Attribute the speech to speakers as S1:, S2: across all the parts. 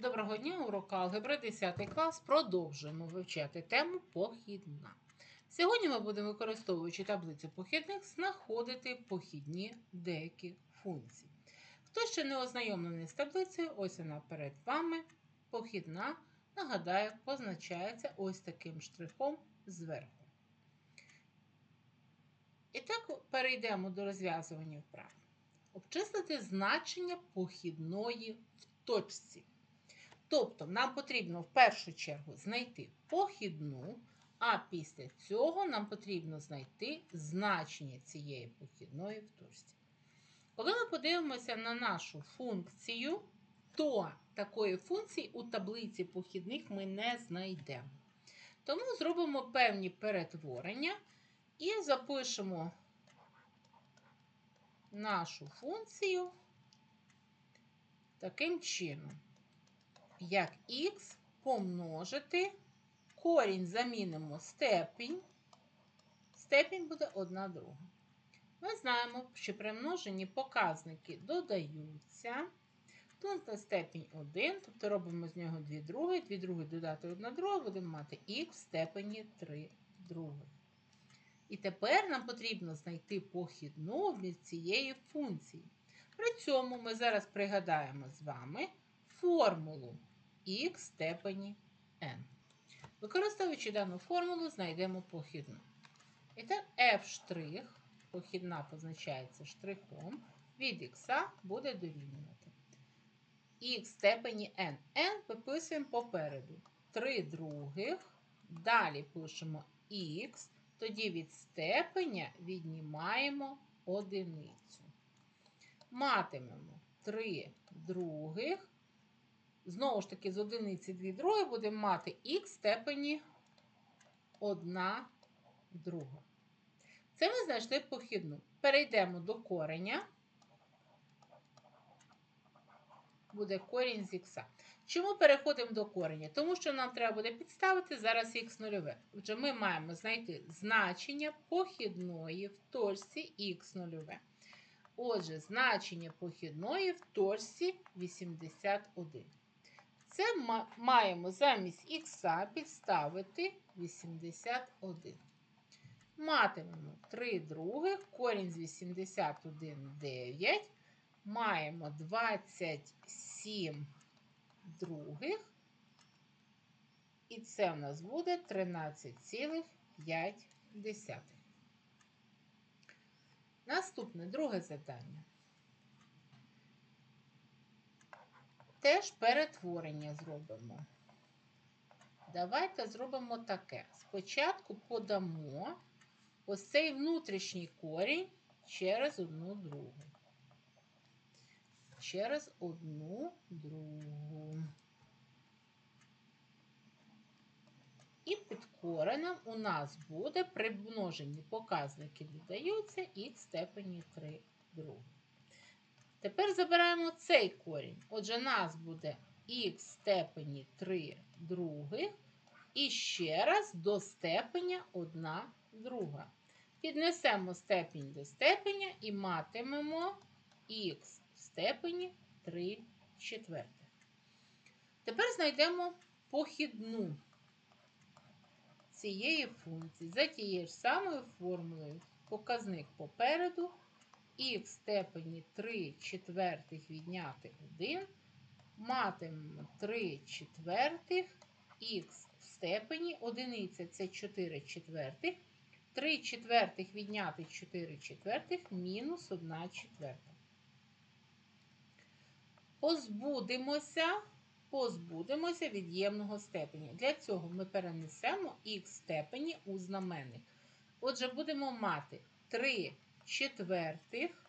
S1: Доброго дня, урок алгебри 10 клас. Продовжуємо вивчати тему похідна. Сьогодні ми будемо, використовуючи таблицю похідних, знаходити похідні деякі функції. Хто ще не ознайомлений з таблицею, ось вона перед вами. Похідна, нагадаю, позначається ось таким штрихом зверху. І так перейдемо до розв'язування вправ. Обчислити значення похідної в точці. Тобто нам потрібно в першу чергу знайти похідну, а після цього нам потрібно знайти значення цієї похідної в точці. Коли ми подивимося на нашу функцію, то такої функції у таблиці похідних ми не знайдемо. Тому зробимо певні перетворення і запишемо нашу функцію таким чином як х помножити, корінь замінимо степінь, степінь буде 1 друга. Ми знаємо, що при множенні показники додаються. Тут на степінь 1, тобто робимо з нього 2 други, 2 други додати 1 друга, будемо мати х в степені 3 други. І тепер нам потрібно знайти похідну від цієї функції. При цьому ми зараз пригадаємо з вами формулу х степені n. Використовуючи дану формулу, знайдемо похідну. І так, f' похідна позначається штрихом, від х буде дорівнювати. х степені n. n виписуємо попереду. 3 других. Далі пишемо х, тоді від степеня віднімаємо одиницю. Матимемо 3 других Знову ж таки, з одиниці 2 друге будемо мати х степені 1 друга. Це ми знайшли похідну. Перейдемо до кореня. Буде корінь з х. Чому переходимо до кореня? Тому що нам треба буде підставити зараз х нульове. Отже, ми маємо знайти значення похідної в точці х нульове. Отже, значення похідної в точці 81. Це маємо замість х підставити 81. Матимемо 3 других, корінь з 81 9. Маємо 27 других. І це в нас буде 13,5. Наступне друге завдання. Теж перетворення зробимо. Давайте зробимо таке. Спочатку подамо ось цей внутрішній корінь через одну другу. Через одну другу. І під коренем у нас буде при множенні показники додаються х степені 3 друге. Тепер забираємо цей корінь. Отже, нас буде х степені 3 других. І ще раз до степеня 1 друга. Піднесемо степінь до степеня і матимемо х в степені 3 четвертих. Тепер знайдемо похідну цієї функції за тією ж самою формулою. Показник попереду х степені 3 четвертих відняти 1, матимемо 3 четвертих, х в степені одиниця це 4 четвертих, 3 четвертих відняти 4 четвертих мінус 1 четверта. Позбудемося, позбудемося від'ємного степеня. Для цього ми перенесемо х степені у знаменник. Отже, будемо мати 3 четвертих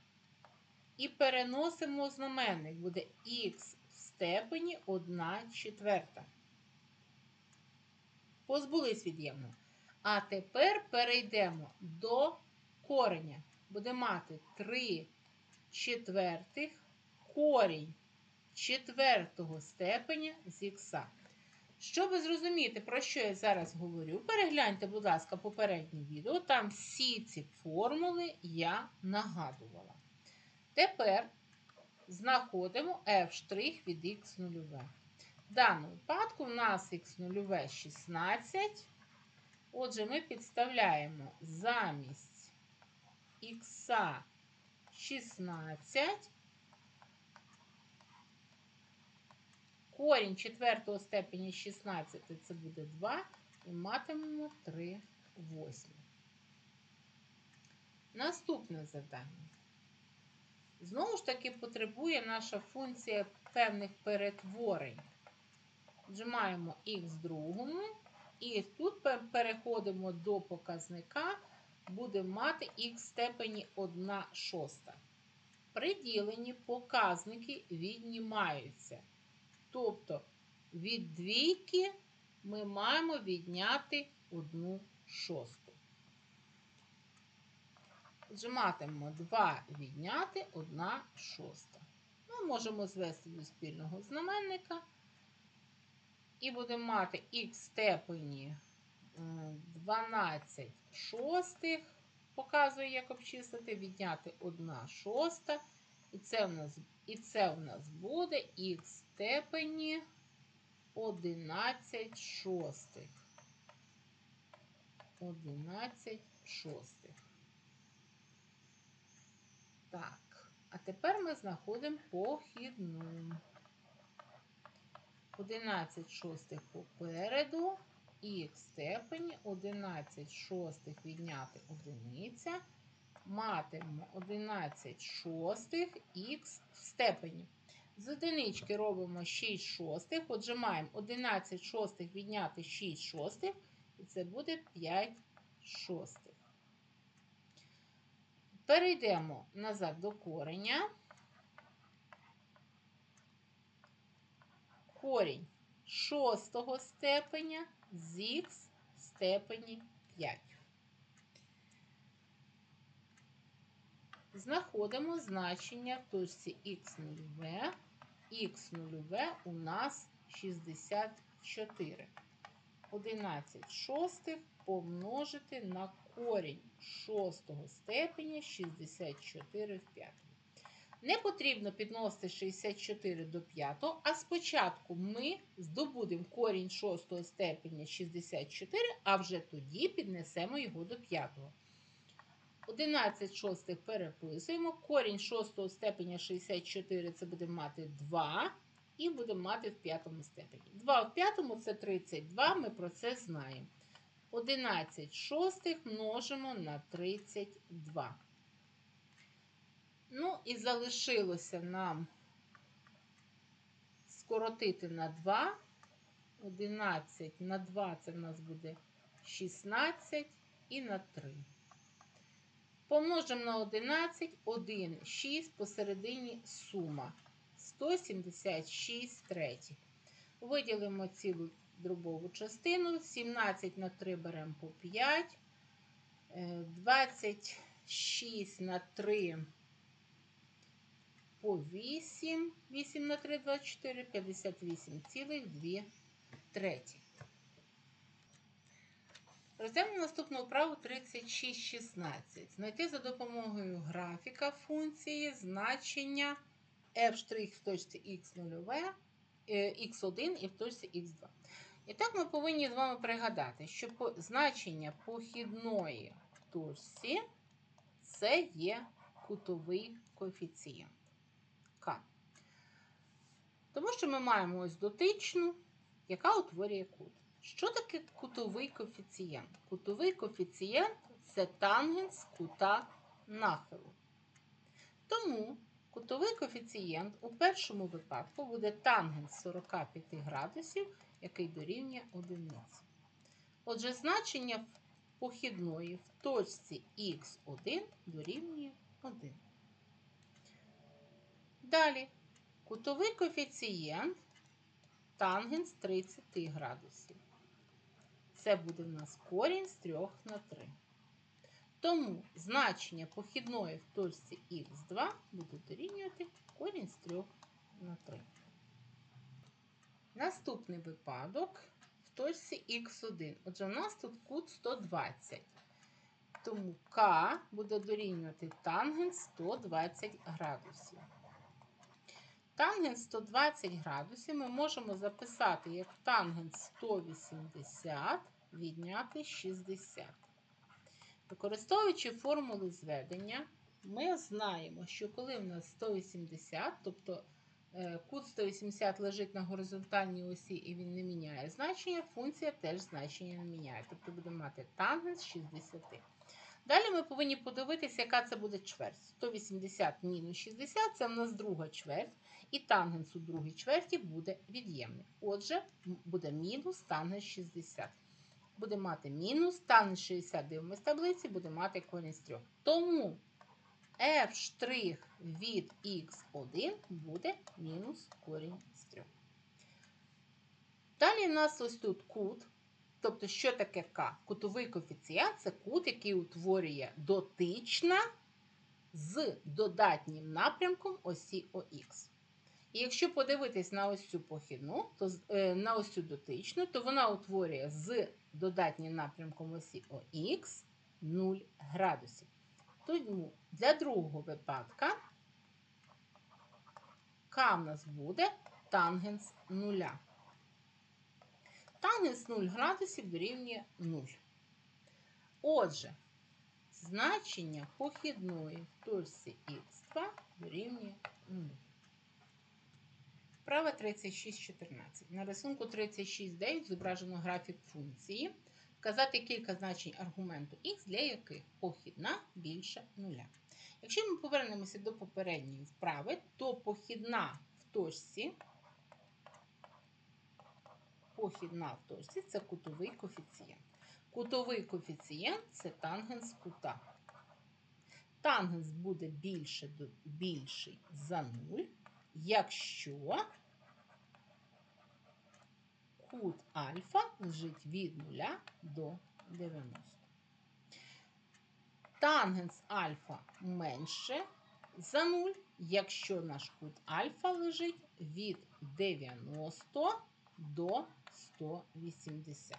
S1: і переносимо знаменник. Буде х в степені 1 четверта. Позбулись від'ємно. А тепер перейдемо до кореня. Буде мати 3 четвертих корінь четвертого степеня з х. Щоб зрозуміти, про що я зараз говорю, перегляньте, будь ласка, попереднє відео. Там всі ці формули я нагадувала. Тепер знаходимо f' від х 0 В даному випадку в нас х нульове 16. Отже, ми підставляємо замість х 16. Корінь четвертого степені 16 це буде 2, і матимемо 3 восьмі. Наступне завдання. Знову ж таки, потребує наша функція певних перетворень. Отже, маємо х другому, і тут переходимо до показника, будемо мати х в степені 1 шоста. При діленні показники віднімаються. Тобто від двійки ми маємо відняти 1 шосту. Отже, матимемо 2 відняти 1 шоста. Ми можемо звести до спільного знаменника. І будемо мати х в степені 12 шостих. Показує, як обчислити, відняти 1 шоста. І це в нас, і це в нас буде х в степені 11 шостих. 11 шостих. Так, а тепер ми знаходимо похідну. 11 шостих попереду, і в степені 11 шостих відняти одиниця. Матимемо 11 шостих х в степені. З одинички робимо 6 шостих. Отже, маємо 11 шостих відняти 6 шостих, і це буде 5 шостих. Перейдемо назад до кореня. Корінь шостого степеня з х в степені 5. Знаходимо значення в точці х нульове. Х нульове у нас 64. 11 шостих помножити на корінь шостого степеня 64 в 5. Не потрібно підносити 64 до 5, а спочатку ми здобудемо корінь шостого степеня 64, а вже тоді піднесемо його до 5. 11 шостих переписуємо. Корінь шостого степеня 64 це будемо мати 2. І будемо мати в п'ятому степені. 2 в п'ятому це 32, ми про це знаємо. 11 шостих множимо на 32. Ну, і залишилося нам скоротити на 2. 11 на 2 це в нас буде 16 і на 3. Помножимо на 11, 1, 6, посередині сума. 176 третіх. Виділимо цілу дробову частину. 17 на 3 беремо по 5. Е, 26 на 3 по 8. 8 на 3 24, 58,2 треті. Розглянемо наступну вправу 3616. Знайти за допомогою графіка функції значення f' в точці x0, x1 і в точці x2. І так ми повинні з вами пригадати, що значення похідної в точці це є кутовий коефіцієнт К. Тому що ми маємо ось дотичну, яка утворює кут. Що таке кутовий коефіцієнт? Кутовий коефіцієнт це тангенс кута нахилу. Тому кутовий коефіцієнт у першому випадку буде тангенс 45 градусів, який дорівнює одиниці. Отже, значення похідної в точці х1 дорівнює 1. Далі кутовий коефіцієнт тангенс 30 градусів. Це буде в нас корінь з 3 на 3. Тому значення похідної в точці х2 буде дорівнювати корінь з 3 на 3. Наступний випадок в точці х1. Отже, у нас тут кут 120. Тому К буде дорівнювати тангенс 120 градусів. Тангенс 120 градусів ми можемо записати як тангенс 180 відняти 60. Використовуючи формули зведення, ми знаємо, що коли в нас 180, тобто е, кут 180 лежить на горизонтальній осі і він не міняє значення, функція теж значення не міняє. Тобто будемо мати тангенс 60. Далі ми повинні подивитися, яка це буде чверть. 180 мінус 60 це в нас друга чверть, і тангенс у другій чверті буде від'ємний. Отже, буде мінус тангенс 60. Буде мати мінус тангенс 60, дивимось в таблиці, буде мати корінь з 3. Тому f' від x1 буде мінус корінь з 3. Далі у нас ось тут кут. Тобто, що таке К? Кутовий коефіцієнт це кут, який утворює дотична з додатнім напрямком осі ОХ. І якщо подивитись на ось цю похідну, то е, на ось цю дотичну, то вона утворює з додатнім напрямком осі ОХ 0 градусів. Тому для другого випадка К в нас буде тангенс нуля. Тангенс 0 градусів дорівнює 0. Отже, значення похідної в точці х2 дорівнює 0. Вправа 36.14. На рисунку 36.9 зображено графік функції. Вказати кілька значень аргументу х, для яких похідна більше нуля. Якщо ми повернемося до попередньої вправи, то похідна в точці похідна в точці це кутовий коефіцієнт. Кутовий коефіцієнт це тангенс кута. Тангенс буде більше більший за 0, якщо кут альфа лежить від 0 до 90. Тангенс альфа менше за 0, якщо наш кут альфа лежить від 90 до 180.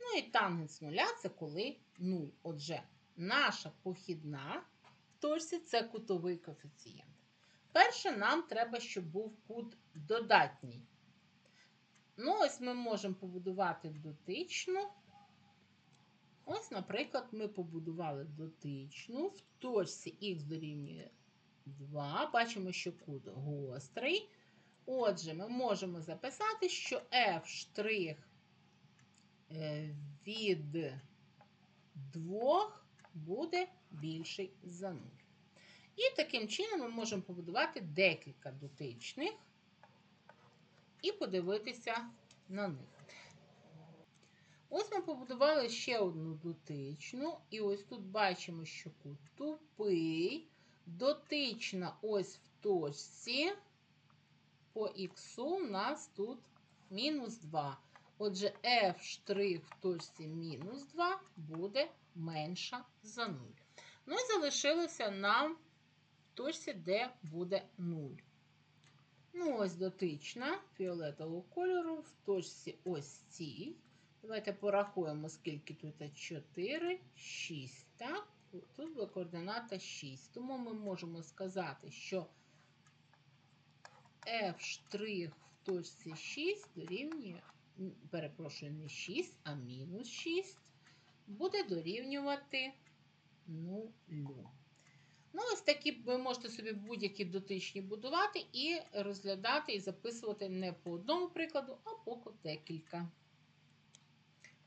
S1: Ну і тангенс нуля це коли 0. Отже, наша похідна в точці це кутовий коефіцієнт. Перше, нам треба, щоб був кут додатній. Ну, ось ми можемо побудувати дотичну. Ось, наприклад, ми побудували дотичну в точці х дорівнює 2. Бачимо, що кут гострий. Отже, ми можемо записати, що f' е, від 2 буде більший за 0. І таким чином ми можемо побудувати декілька дотичних і подивитися на них. Ось ми побудували ще одну дотичну, і ось тут бачимо, що кут тупий, дотична ось в точці по х у нас тут мінус 2. Отже, f' в точці мінус 2 буде менша за 0. Ну і залишилося нам в точці, де буде 0. Ну, ось дотична фіолетового кольору в точці ось цій. Давайте порахуємо, скільки тут 4, 6. Так? Тут буде координата 6. Тому ми можемо сказати, що f' в точці 6 дорівнює, перепрошую, не 6, а мінус 6, буде дорівнювати 0. Ну, ось такі ви можете собі будь-які дотичні будувати і розглядати і записувати не по одному прикладу, а по декілька.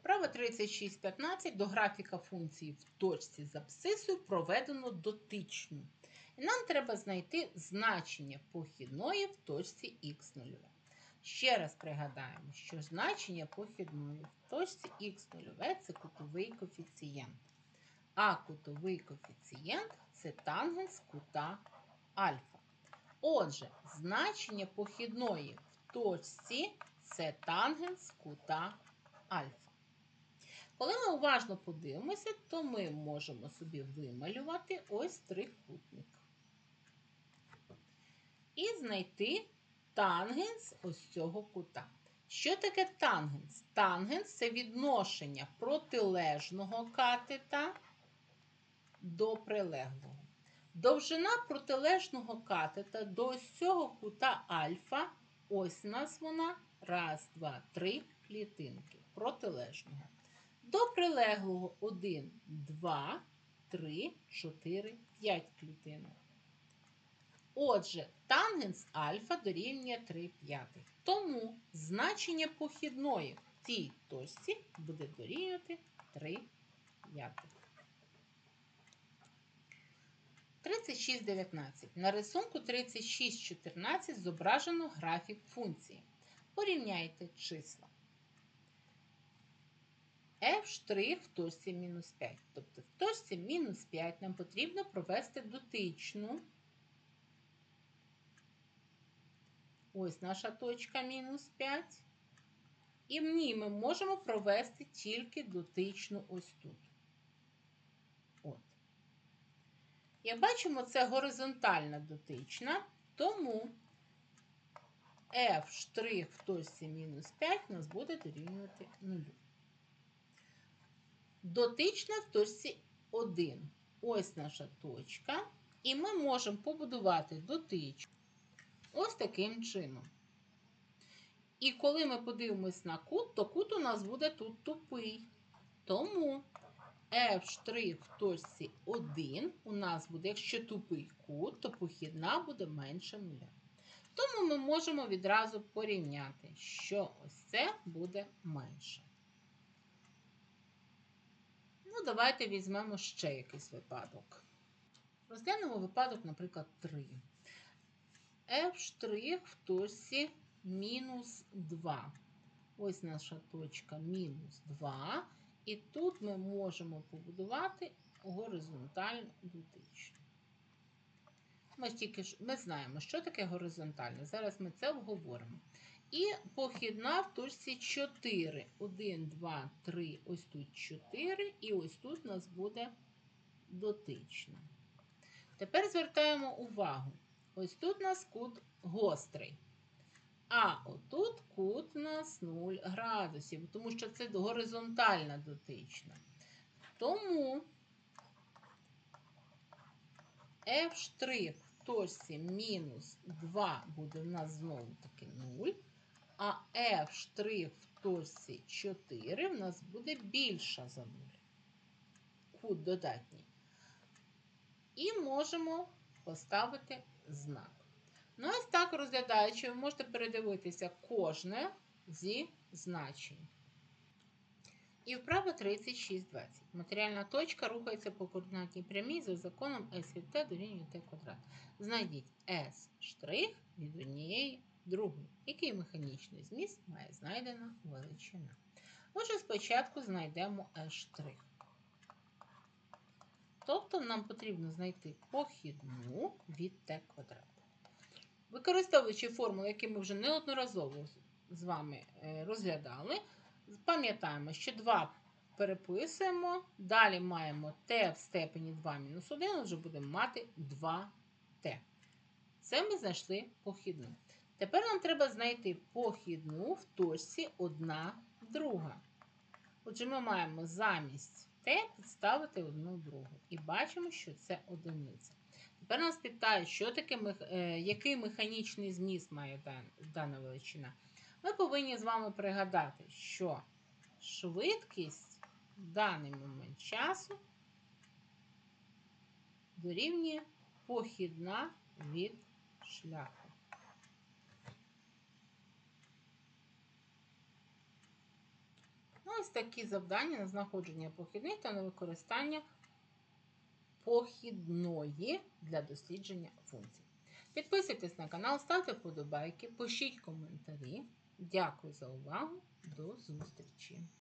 S1: Право 36.15 до графіка функції в точці з абсцисою проведено дотичну. І нам треба знайти значення похідної в точці х0. Ще раз пригадаємо, що значення похідної в точці х0 це кутовий коефіцієнт. А кутовий коефіцієнт це тангенс кута альфа. Отже, значення похідної в точці це тангенс кута альфа. Коли ми уважно подивимося, то ми можемо собі вималювати ось трикутник. І знайти тангенс ось цього кута. Що таке тангенс? Тангенс це відношення протилежного катета до прилеглого. Довжина протилежного катета до ось цього кута альфа. Ось у нас вона. Раз, два, три клітинки протилежного. До прилеглого 1, 2, 3, 4, 5 клітинок. Отже, тангенс альфа дорівнює 3 п'ятих. Тому значення похідної в цій точці буде дорівнювати 3 п'ятих. 36,19. На рисунку 36,14 зображено графік функції. Порівняйте числа. f' в точці мінус 5. Тобто в точці мінус 5 нам потрібно провести дотичну. Ось наша точка мінус 5. І в ній ми можемо провести тільки дотичну ось тут. Як бачимо, це горизонтальна дотична, тому f' в точці мінус 5 у нас буде дорівнювати 0. Дотична в точці 1. Ось наша точка. І ми можемо побудувати дотичку ось таким чином. І коли ми подивимось на кут, то кут у нас буде тут тупий. Тому f' в точці 1 у нас буде, якщо тупий кут, то похідна буде менше нуля. Тому ми можемо відразу порівняти, що ось це буде менше. Ну, давайте візьмемо ще якийсь випадок. Розглянемо випадок, наприклад, 3. f' в точці мінус 2. Ось наша точка мінус 2. І тут ми можемо побудувати горизонтальну дотичну. Ми тільки ж ми знаємо, що таке горизонтальне. Зараз ми це обговоримо. І похідна в точці 4. 1, 2, 3, ось тут 4, і ось тут у нас буде дотична. Тепер звертаємо увагу. Ось тут у нас кут гострий. А отут кут у нас 0 градусів, тому що це горизонтальна дотична. Тому f' в точці мінус 2 буде в нас знову таки 0, а f' в точці 4 в нас буде більша за 0. Кут додатній. І можемо поставити знак. Ну, ось так розглядаючи, ви можете передивитися кожне зі значень. І вправа 36,20. Матеріальна точка рухається по координатній прямій за законом S від T дорівнює T квадрат. Знайдіть S' від однієї другої. Який механічний зміст має знайдена величина? Отже, спочатку знайдемо S'. Тобто нам потрібно знайти похідну від T квадрат. Використовуючи формули, які ми вже неодноразово з вами е, розглядали, пам'ятаємо, що 2 переписуємо, далі маємо t в степені 2 мінус 1, вже будемо мати 2t. Це ми знайшли похідну. Тепер нам треба знайти похідну в точці 1 друга. Отже, ми маємо замість t підставити одну другу. І бачимо, що це одиниця. Тепер нас питають, що таке, е, який механічний зміст має дана величина. Ми повинні з вами пригадати, що швидкість в даний момент часу дорівнює похідна від шляху. Ну, ось такі завдання на знаходження похідних та на використання похідної для дослідження функцій. Підписуйтесь на канал, ставте вподобайки, пишіть коментарі. Дякую за увагу. До зустрічі!